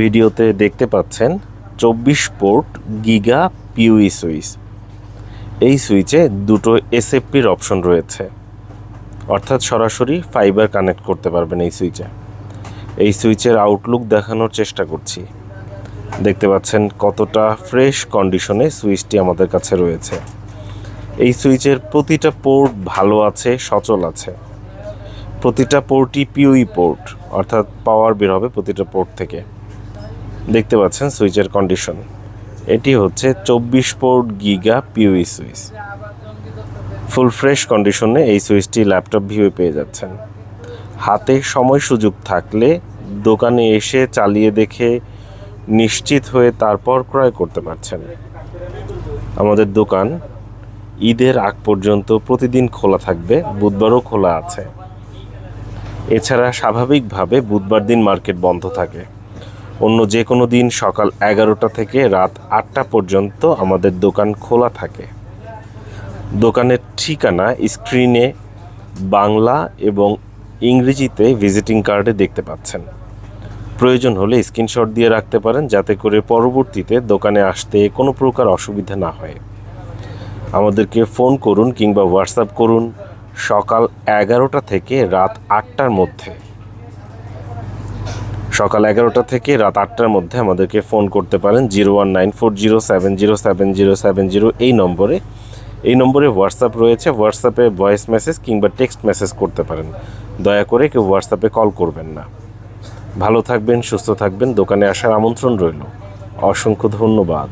ভিডিওতে দেখতে পাচ্ছেন চব্বিশ পোর্ট গিগা পিউই সুইচ। এই সুইচে দুটো এসএফপির অপশন রয়েছে। অর্থাৎ সরাসরি ফাইবার কানেক্ট করতে পারবেন এই সুইচে। এই সুইচের আউটলুক দেখানোর চেষ্টা করছি। দেখতে পাচ্ছেন কতটা ফ্রেশ কন্ডিশনে সুইচটি আমাদের কাছে রয়েছে। এই সুইচের প্রতিটা পোর্ট ভালো আছে, সচল আছে। প্রতিটা পোর্টই পিউই পোর্ট, অর্থাৎ পাওয়ার বের হবে প্রতিটা পোর্ট থেকে। দেখতে পাচ্ছেন সুইচের কন্ডিশন এটি হচ্ছে চব্বিশ পোর্ট গিগা পিউই সুইচ। ফুল ফ্রেশ কন্ডিশনে এই সুইচটি ল্যাপটপ ভিউয়ে পেয়ে যাচ্ছেন। হাতে সময় সুযোগ থাকলে দোকানে এসে চালিয়ে দেখে নিশ্চিত হয়ে তারপর ক্রয় করতে পারছেন। আমাদের দোকান ঈদের আগ পর্যন্ত প্রতিদিন খোলা থাকবে, বুধবারও খোলা আছে। এছাড়া স্বাভাবিকভাবে বুধবার দিন মার্কেট বন্ধ থাকে। অন্য যে কোনো দিন সকাল এগারোটা থেকে রাত আটটা পর্যন্ত আমাদের দোকান খোলা থাকে। দোকানের ঠিকানা স্ক্রিনে বাংলা এবং ইংরেজিতে ভিজিটিং কার্ডে দেখতে পাচ্ছেন। প্রয়োজন হলে স্ক্রিনশট দিয়ে রাখতে পারেন যাতে করে পরবর্তীতে দোকানে আসতে কোনো প্রকার অসুবিধা না হয়। আমাদেরকে ফোন করুন কিংবা হোয়াটসঅ্যাপ করুন সকাল এগারোটা থেকে রাত আটটার মধ্যে। সকাল এগারোটা থেকে রাত আটটার মধ্যে আমাদেরকে ফোন করতে পারেন zero one nine four zero seven zero seven zero seven zero এই নম্বরে। এই নম্বরে হোয়াটসঅ্যাপ রয়েছে, হোয়াটসঅ্যাপে ভয়েস মেসেজ কিংবা টেক্সট মেসেজ করতে পারেন। দয়া করে কেউ হোয়াটসঅ্যাপে কল করবেন না। ভালো থাকবেন, সুস্থ থাকবেন। দোকানে আসার আমন্ত্রণ রইল। অসংখ্য ধন্যবাদ।